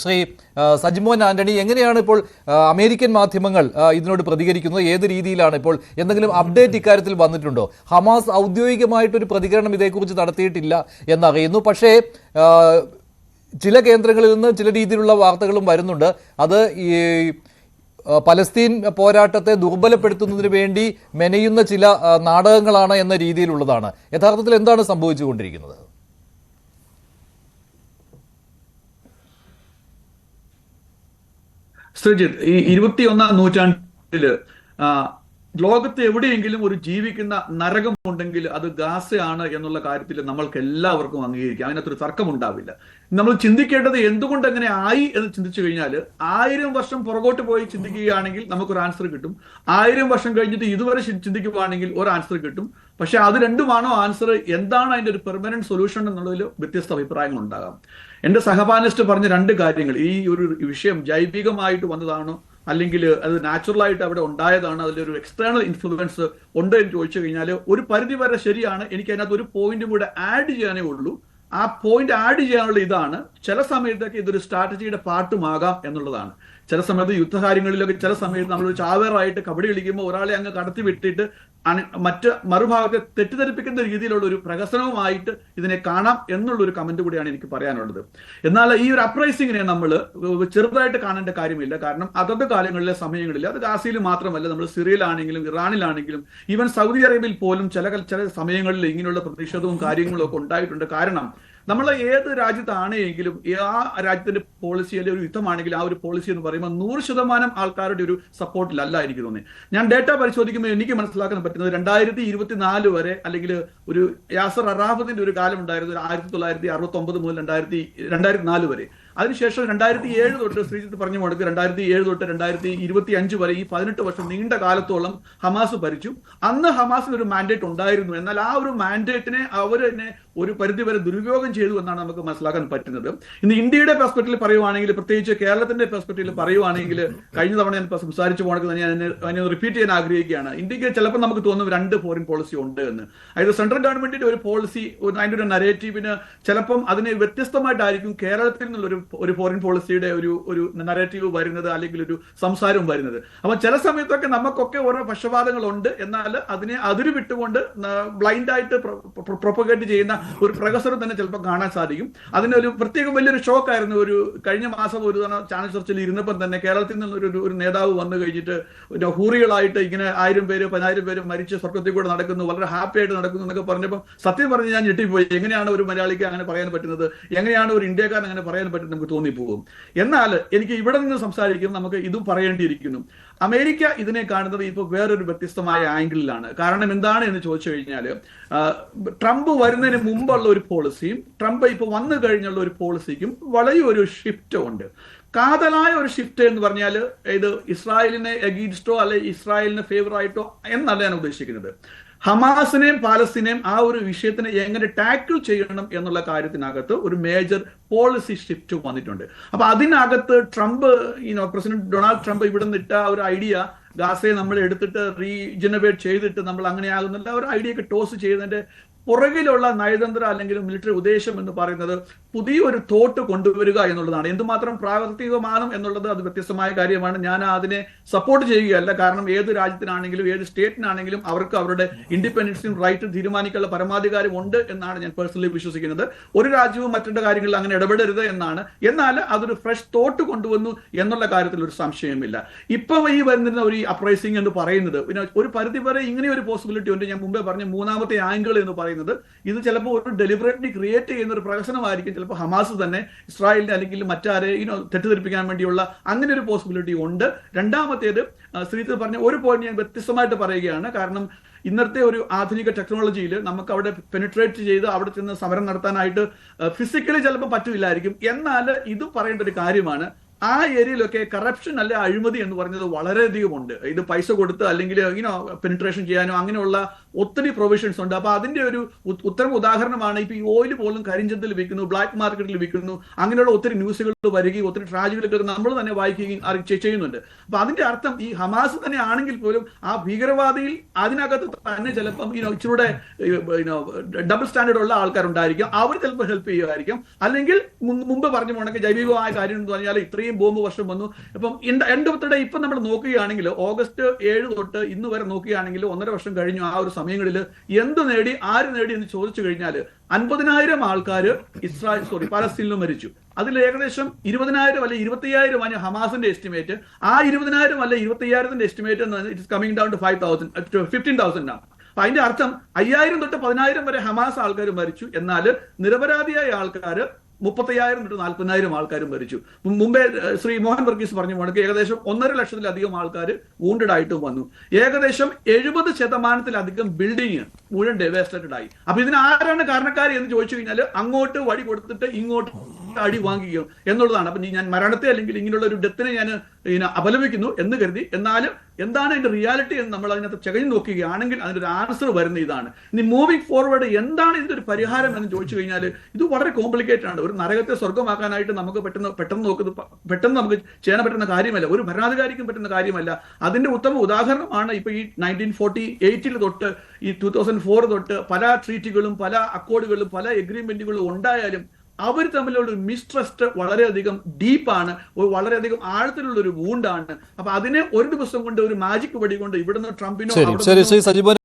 ശ്രീ സജിമോൻ ആന്റണി എങ്ങനെയാണ് ഇപ്പോൾ അമേരിക്കൻ മാധ്യമങ്ങൾ ഇതിനോട് പ്രതികരിക്കുന്നത്? ഏത് രീതിയിലാണ് ഇപ്പോൾ എന്തെങ്കിലും അപ്ഡേറ്റ് ഇക്കാര്യത്തിൽ വന്നിട്ടുണ്ടോ? ഹമാസ് ഔദ്യോഗികമായിട്ടൊരു പ്രതികരണം ഇതേക്കുറിച്ച് നടത്തിയിട്ടില്ല എന്നറിയുന്നു. പക്ഷേ ചില കേന്ദ്രങ്ങളിൽ നിന്ന് ചില രീതിയിലുള്ള വാർത്തകളും വരുന്നുണ്ട്. അത് ഈ പലസ്തീൻ പോരാട്ടത്തെ ദുർബലപ്പെടുത്തുന്നതിന് വേണ്ടി മെനയുന്ന ചില നാടകങ്ങളാണ് എന്ന രീതിയിലുള്ളതാണ്. യഥാർത്ഥത്തിൽ എന്താണ് സംഭവിച്ചുകൊണ്ടിരിക്കുന്നത്? ശ്രീജിത്ത് ഈ ഇരുപത്തിയൊന്നാം നൂറ്റാണ്ടിൽ ലോകത്ത് എവിടെയെങ്കിലും ഒരു ജീവിക്കുന്ന നരകം ഉണ്ടെങ്കിൽ അത് ഗാസയാണ് എന്നുള്ള കാര്യത്തിൽ നമ്മൾക്ക് എല്ലാവർക്കും അംഗീകരിക്കാം. അതിനകത്തൊരു തർക്കമുണ്ടാവില്ല. നമ്മൾ ചിന്തിക്കേണ്ടത് എന്തുകൊണ്ട് അങ്ങനെ ആയി എന്ന് ചിന്തിച്ചു കഴിഞ്ഞാൽ ആയിരം വർഷം പുറകോട്ട് പോയി ചിന്തിക്കുകയാണെങ്കിൽ നമുക്കൊരു ആൻസർ കിട്ടും. ആയിരം വർഷം കഴിഞ്ഞിട്ട് ഇതുവരെ ചിന്തിക്കുകയാണെങ്കിൽ ഒരു ആൻസർ കിട്ടും. പക്ഷെ അത് രണ്ടുമാണോ ആൻസർ എന്താണ് അതിന്റെ ഒരു പെർമനന്റ് സൊല്യൂഷൻ എന്നുള്ളതിൽ വ്യത്യസ്ത അഭിപ്രായങ്ങൾ ഉണ്ടാകാം. എന്റെ സഹപാനിസ്റ്റ് പറഞ്ഞ രണ്ട് കാര്യങ്ങൾ. ഈ ഒരു വിഷയം ജൈവികമായിട്ട് വന്നതാണോ അല്ലെങ്കിൽ അത് നാച്ചുറലായിട്ട് അവിടെ ഉണ്ടായതാണ്. അതിലൊരു എക്സ്റ്റേണൽ ഇൻഫ്ലുവൻസ് ഉണ്ട് എന്ന് ചോദിച്ചു കഴിഞ്ഞാൽ ഒരു പരിധി വരെ ശരിയാണ്. എനിക്ക് അതിനകത്ത് ഒരു പോയിന്റും കൂടെ ആഡ് ചെയ്യാനേ ഉള്ളൂ. ആ പോയിന്റ് ആഡ് ചെയ്യാനുള്ള ഇതാണ്. ചില സമയത്തൊക്കെ ഇതൊരു സ്ട്രാറ്റജിയുടെ പാർട്ടുമാകാം എന്നുള്ളതാണ്. ചില സമയത്ത് യുദ്ധകാര്യങ്ങളിലൊക്കെ ചില സമയത്ത് നമ്മൾ ചാവേറായിട്ട് കബഡി കളിക്കുമ്പോൾ ഒരാളെ അങ്ങ് കടത്തി വിട്ടിട്ട് മറ്റ് മറുഭാഗത്തെ തെറ്റിദ്ധരിപ്പിക്കുന്ന രീതിയിലുള്ള ഒരു പ്രഹസനവുമായിട്ട് ഇതിനെ കാണാം എന്നുള്ള ഒരു കമന്റ് കൂടിയാണ് എനിക്ക് പറയാനുള്ളത്. എന്നാൽ ഈ ഒരു അപ്രൈസിങ്ങിനെ നമ്മൾ ചെറുതായിട്ട് കാണേണ്ട കാര്യമില്ല. കാരണം അതത് കാലങ്ങളിലെ സമയങ്ങളിൽ അത് ഗാസയിൽ മാത്രമല്ല നമ്മൾ സിറിയയിലാണെങ്കിലും ഇറാനിലാണെങ്കിലും ഈവൻ സൗദി അറേബ്യയിൽ പോലും ചില ചില സമയങ്ങളിൽ ഇങ്ങനെയുള്ള പ്രതിഷേധവും കാര്യങ്ങളും ഒക്കെ ഉണ്ടായിട്ടുണ്ട്. കാരണം നമ്മൾ ഏത് രാജ്യത്താണെങ്കിലും ആ രാജ്യത്തിന്റെ പോളിസി അല്ലെങ്കിൽ ഒരു യുദ്ധമാണെങ്കിൽ ആ ഒരു പോളിസി എന്ന് പറയുമ്പോൾ നൂറ് ശതമാനം ആൾക്കാരുടെ ഒരു സപ്പോർട്ടിലല്ല എനിക്ക് തോന്നി ഞാൻ ഡേറ്റ പരിശോധിക്കുമ്പോൾ എനിക്ക് മനസ്സിലാക്കാൻ പറ്റുന്നത് രണ്ടായിരത്തി ഇരുപത്തിനാല് വരെ അല്ലെങ്കിൽ ഒരു യാസർ അറാഫത്തിന്റെ ഒരു കാലം ഉണ്ടായിരുന്നു ഒരു ആയിരത്തി തൊള്ളായിരത്തി അറുപത്തി ഒമ്പത് മുതൽ രണ്ടായിരത്തി രണ്ടായിരത്തി നാല് വരെ. അതിനുശേഷം രണ്ടായിരത്തി ഏഴ് തൊട്ട് ശ്രീജിത്ത് പറഞ്ഞു കൊടുക്കുക രണ്ടായിരത്തി ഏഴ് തൊട്ട് രണ്ടായിരത്തി ഇരുപത്തി അഞ്ച് വരെ ഈ പതിനെട്ട് വർഷം നീണ്ട കാലത്തോളം ഹമാസ് ഭരിച്ചു. അന്ന് ഹമാസിന് ഒരു മാൻഡേറ്റ് ഉണ്ടായിരുന്നു. എന്നാൽ ആ ഒരു മാൻഡേറ്റിനെ അവർ തന്നെ ഒരു പരിധിവരെ ദുരുപയോഗം ചെയ്തു എന്നാണ് നമുക്ക് മനസ്സിലാക്കാൻ പറ്റുന്നത്. ഇന്ന് ഇന്ത്യയുടെ പെർസ്പെക്റ്റീവിൽ പറയുവാണെങ്കിൽ പ്രത്യേകിച്ച് കേരളത്തിന്റെ പെർസ്പെക്റ്റീവിൽ പറയുവാണെങ്കിൽ കഴിഞ്ഞ തവണ ഞാൻ ഇപ്പോൾ സംസാരിച്ചു പോകണമെങ്കിൽ ഞാൻ അതിനെ റിപ്പീറ്റ് ചെയ്യാൻ ആഗ്രഹിക്കുകയാണ്. ഇന്ത്യയ്ക്ക് ചിലപ്പോൾ നമുക്ക് തോന്നും രണ്ട് ഫോറിൻ പോളിസി ഉണ്ട് എന്ന്. അതായത് സെൻട്രൽ ഗവൺമെന്റിന്റെ ഒരു പോളിസി അതിന്റെ ഒരു നരേറ്റീവിന് ചിലപ്പം അതിന് വ്യത്യസ്തമായിട്ടായിരിക്കും കേരളത്തിൽ നിന്നുള്ള ഒരു ഒരു ഫോറിൻ പോളിസിയുടെ ഒരു ഒരു നരേറ്റീവ് വരുന്നത് അല്ലെങ്കിൽ ഒരു സംസാരവും വരുന്നത്. അപ്പൊ ചില സമയത്തൊക്കെ നമുക്കൊക്കെ ഓരോ പക്ഷപാതങ്ങളുണ്ട്. എന്നാൽ അതിനെ അതിര് വിട്ടുകൊണ്ട് ബ്ലൈൻഡ് ആയിട്ട് പ്രൊപ്പഗേറ്റ് ചെയ്യുന്ന ഒരു പ്രകസനം തന്നെ ചിലപ്പോൾ കാണാൻ സാധിക്കും. അതിനൊരു പ്രത്യേകം വലിയൊരു ഷോക്ക് ആയിരുന്നു. ഒരു കഴിഞ്ഞ മാസം ഒരു തവണ ചാനൽ ചർച്ചയിൽ ഇരുന്നപ്പം തന്നെ കേരളത്തിൽ നിന്നൊരു ഒരു- നേതാവ് വന്നു കഴിഞ്ഞിട്ട് പിന്നെ ഹൂറികളായിട്ട് ഇങ്ങനെ ആയിരം പേര് പതിനായിരം പേര് മരിച്ച് സ്വർഗത്തിൽ കൂടെ നടക്കുന്നു വളരെ ഹാപ്പി ആയിട്ട് നടക്കുന്നു എന്നൊക്കെ പറഞ്ഞപ്പോൾ സത്യം പറഞ്ഞ് ഞാൻ ഞെട്ടിപ്പോയി. എങ്ങനെയാണ് ഒരു മലയാളിക്ക് അങ്ങനെ പറയാൻ പറ്റുന്നത്? എങ്ങനെയാണ് ഒരു ഇന്ത്യക്കാരൻ അങ്ങനെ പറയാൻ പറ്റുന്നത്? നമുക്ക് തോന്നിപ്പോകും. എന്നാൽ എനിക്ക് ഇവിടെ നിന്ന് സംസാരിക്കും നമുക്ക് ഇതും പറയേണ്ടിയിരിക്കുന്നു. അമേരിക്ക ഇതിനെ കാണുന്നത് ഇപ്പോൾ വേറൊരു വ്യത്യസ്തമായ ആംഗിളിലാണ് കാരണം എന്താണ് എന്ന് ചോദിച്ചു കഴിഞ്ഞാൽ ട്രംപ് വരുന്നതിന് മുമ്പുള്ള ഒരു പോളിസിയും ട്രംപ് ഇപ്പോൾ വന്നു കഴിഞ്ഞുള്ള ഒരു പോളിസിക്കും വളരെ ഒരു ഷിഫ്റ്റ് ഉണ്ട്. കാതലായ ഒരു ഷിഫ്റ്റ് എന്ന് പറഞ്ഞാൽ ഇത് ഇസ്രായേലിനെ എഗീൻസ്റ്റോ അല്ലെ ഇസ്രായേലിന് ഫേവർ ആയിട്ടോ എന്നല്ല ഞാൻ ഉദ്ദേശിക്കുന്നത്. ഹമാസിനെയും പാലസ്തീനെയും ആ ഒരു വിഷയത്തിനെ എങ്ങനെ ടാക്കിൾ ചെയ്യണം എന്നുള്ള കാര്യത്തിനകത്ത് ഒരു മേജർ പോളിസി ഷിഫ്റ്റ് വന്നിട്ടുണ്ട്. അപ്പൊ അതിനകത്ത് Trump you know president Donald Trump ഇവിടെ നിന്നിട്ട ഒരു ഐഡിയ ഗാസയെ നമ്മൾ എടുത്തിട്ട് റീജനറേറ്റ് ചെയ്തിട്ട് നമ്മൾ അങ്ങനെ ആകുന്നില്ല ഒരു ഐഡിയ ഒക്കെ ടോസ് ചെയ്തതിന്റെ പുറകിലുള്ള നയതന്ത്ര അല്ലെങ്കിൽ മിലിറ്ററി ഉദ്ദേശം എന്ന് പറയുന്നത് പുതിയൊരു തോട്ട് കൊണ്ടുവരിക എന്നുള്ളതാണ്. എന്തുമാത്രം പ്രാവർത്തികമാണ് എന്നുള്ളത് അത് വ്യത്യസ്തമായ കാര്യമാണ്. ഞാൻ അതിനെ സപ്പോർട്ട് ചെയ്യുകയല്ല. കാരണം ഏത് രാജ്യത്തിനാണെങ്കിലും ഏത് സ്റ്റേറ്റിനാണെങ്കിലും അവർക്ക് അവരുടെ ഇൻഡിപെൻഡൻസും റൈറ്റും തീരുമാനിക്കാനുള്ള പരമാധികാരം ഉണ്ട് എന്നാണ് ഞാൻ പേഴ്സണലി വിശ്വസിക്കുന്നത്. ഒരു രാജ്യവും മറ്റുള്ള കാര്യങ്ങളിൽ അങ്ങനെ ഇടപെടരുത് എന്നാണ്. എന്നാൽ അതൊരു ഫ്രഷ് തോട്ട് കൊണ്ടുവന്നു എന്നുള്ള കാര്യത്തിൽ ഒരു സംശയമില്ല ഇപ്പം ഈ വരുന്ന ഒരു അപ്രൈസിംഗ് എന്ന് പറയുന്നത് പിന്നെ ഒരു പരിധി വരെ ഇങ്ങനെ ഒരു പോസിബിലിറ്റി ഉണ്ട്. ഞാൻ മുമ്പേ പറഞ്ഞ മൂന്നാമത്തെ ആംഗിൾ എന്ന് പറയുന്നത് ഇത് ചിലപ്പോൾ ഒരു ഡെലിബറേറ്റ്ലി ക്രിയേറ്റ് ചെയ്യുന്ന ഒരു പ്രഹസനമായിരിക്കും. ചിലപ്പോൾ ഹമാസ് തന്നെ ഇസ്രായേലിനെ അല്ലെങ്കിൽ മറ്റാരെ ഇനോ തെറ്റിദ്ധരിപ്പിക്കാൻ വേണ്ടിയുള്ള അങ്ങനെ ഒരു പോസിബിലിറ്റി ഉണ്ട്. രണ്ടാമത്തേത് സ്ത്രീത്ത് പറഞ്ഞ ഒരു പോയിന്റ് ഞാൻ വ്യത്യസ്തമായിട്ട് പറയുകയാണ്. കാരണം ഇന്നത്തെ ഒരു ആധുനിക ടെക്നോളജിയിൽ നമുക്ക് അവിടെ പെനിട്രേറ്റ് ചെയ്ത് അവിടെ ചെന്ന് സമരം നടത്താനായിട്ട് ഫിസിക്കലി ചിലപ്പോൾ പറ്റില്ലായിരിക്കും. എന്നാൽ ഇത് പറയേണ്ട ഒരു കാര്യമാണ്. ആ ഏരിയയിലൊക്കെ കറപ്ഷൻ അല്ലെ അഴിമതി എന്ന് പറഞ്ഞത് വളരെയധികം ഉണ്ട്. ഇത് പൈസ കൊടുത്ത് അല്ലെങ്കിൽ ഇങ്ങനെ പെനിട്രേഷൻ ചെയ്യാനോ അങ്ങനെയുള്ള ഒത്തിരി പ്രൊവിഷൻസ് ഉണ്ട്. അപ്പൊ അതിന്റെ ഒരു ഉത്തരം ഉദാഹരണമാണ് ഇപ്പൊ ഈ ഓയിൽ പോലും കരിഞ്ചന്തയിൽ വിൽക്കുന്നു ബ്ലാക്ക് മാർക്കറ്റിൽ വിൽക്കുന്നു അങ്ങനെയുള്ള ഒത്തിരി ന്യൂസുകൾ വരികയും ഒത്തിരി ട്രാജഡികളൊക്കെ നമ്മൾ തന്നെ വായിക്കുകയും ചെയ്യുന്നുണ്ട്. അപ്പൊ അതിന്റെ അർത്ഥം ഈ ഹമാസ് തന്നെ ആണെങ്കിൽ പോലും ആ ഭീകരവാദിയിൽ അതിനകത്ത് തന്നെ ചിലപ്പം ഈ ഇച്ചിരൂടെ ഡബിൾ സ്റ്റാൻഡേർഡ് ഉള്ള ആൾക്കാരുണ്ടായിരിക്കും. അവർ ചിലപ്പോൾ ഹെൽപ്പ് ചെയ്യുമായിരിക്കും. അല്ലെങ്കിൽ മുമ്പ് പറഞ്ഞു പോണെങ്കിൽ ജൈവികമായ കാര്യം എന്ന് പറഞ്ഞാൽ ഇത്രയും ബോംബ് വർഷം വന്നു. ഇപ്പം ദ ഡേ ഇപ്പം നമ്മൾ നോക്കുകയാണെങ്കിൽ ഓഗസ്റ്റ് ഏഴ് തൊട്ട് ഇന്ന് വരെ നോക്കുകയാണെങ്കിൽ ഒന്നര വർഷം കഴിഞ്ഞു ആ ഒരു സമയങ്ങളിൽ എന്ത് നേടി ആര് നേടി എന്ന് ചോദിച്ചു കഴിഞ്ഞാൽ അൻപതിനായിരം ആൾക്കാർ ഇസ്രായേൽ സോറി പലസ്തീനിലും മരിച്ചു. അതിൽ ഏകദേശം ഇരുപതിനായിരം അല്ലെ ഇരുപത്തിയായിരം ആണ് ഹമാസിന്റെ എസ്റ്റിമേറ്റ് ആ ഇരുപതിനായിരം അല്ലെ ഇരുപത്തിയായിരത്തിന്റെ എസ്റ്റിമേറ്റ് എന്ന് it's coming down to five thousand fifteen thousand ആണ് അപ്പൊ അതിന്റെ അർത്ഥം അയ്യായിരം തൊട്ട് പതിനായിരം വരെ ഹമാസ് ആൾക്കാർ മരിച്ചു. എന്നാൽ നിരപരാധിയായ ആൾക്കാർ മുപ്പത്തയ്യായിരം തൊട്ട് നാൽപ്പതിനായിരം ആൾക്കാരും മരിച്ചു. മുമ്പേ ശ്രീ മോഹൻ വർഗീസ് പറഞ്ഞു പോണക്ക് ഏകദേശം ഒന്നര ലക്ഷത്തിലധികം ആൾക്കാർ വൂണ്ടഡ് ആയിട്ടും വന്നു. ഏകദേശം എഴുപത് ശതമാനത്തിലധികം ബിൽഡിംഗ് മുഴുവൻ ഡെവേസ്റ്റഡ് ആയി. അപ്പൊ ഇതിന് ആരാണ് കാരണക്കാർ എന്ന് ചോദിച്ചു കഴിഞ്ഞാൽ അങ്ങോട്ട് വഴി കൊടുത്തിട്ട് ഇങ്ങോട്ട് അടി വാങ്ങിക്കും എന്നുള്ളതാണ്. അപ്പം ഞാൻ മരണത്തെ അല്ലെങ്കിൽ ഇങ്ങനെയുള്ള ഒരു ഡെത്തിനെ ഞാൻ ഇതിനെ അപലപിക്കുന്നു എന്ന് കരുതി. എന്നാലും എന്താണ് അതിന്റെ റിയാലിറ്റി എന്ന് നമ്മൾ അതിനകത്ത് ചകഞ്ഞു നോക്കുകയാണെങ്കിൽ അതിനൊരു ആൻസർ വരുന്ന ഇതാണ്. ഇനി മൂവിങ് ഫോർവേഡ് എന്താണ് ഇതിന്റെ ഒരു പരിഹാരം എന്ന് ചോദിച്ചു കഴിഞ്ഞാൽ ഇത് വളരെ കോംപ്ലിക്കേറ്റഡ് ആണ്. ഒരു നരകത്തെ സ്വർഗമാക്കാനായിട്ട് നമുക്ക് പെട്ടെന്ന് പെട്ടെന്ന് നോക്കുന്ന പെട്ടെന്ന് നമുക്ക് ചെയ്യാൻ പറ്റുന്ന കാര്യമല്ല. ഒരു ഭരണാധികാരിക്കും പറ്റുന്ന കാര്യമല്ല. അതിന്റെ ഉത്തമ ഉദാഹരണമാണ് ഇപ്പൊ ഈ നയന്റീൻ ഫോർട്ടി എയ്റ്റിൽ തൊട്ട് ഈ ടൂ തൗസൻഡ് ഫോർ തൊട്ട് പല ട്രീറ്റുകളും പല അക്കോർഡുകളും പല എഗ്രിമെന്റുകളും ഉണ്ടായാലും അവർ തമ്മിലുള്ള ഒരു മിസ്ട്രസ്റ്റ് വളരെയധികം ഡീപ്പാണ് വളരെയധികം ആഴത്തിലുള്ള ഒരു വൂണ്ടാണ് അപ്പൊ അതിനെ ഒരു ദിവസം കൊണ്ട് ഒരു മാജിക് വടി കൊണ്ട് ഇവിടുന്ന് ട്രംപിനോ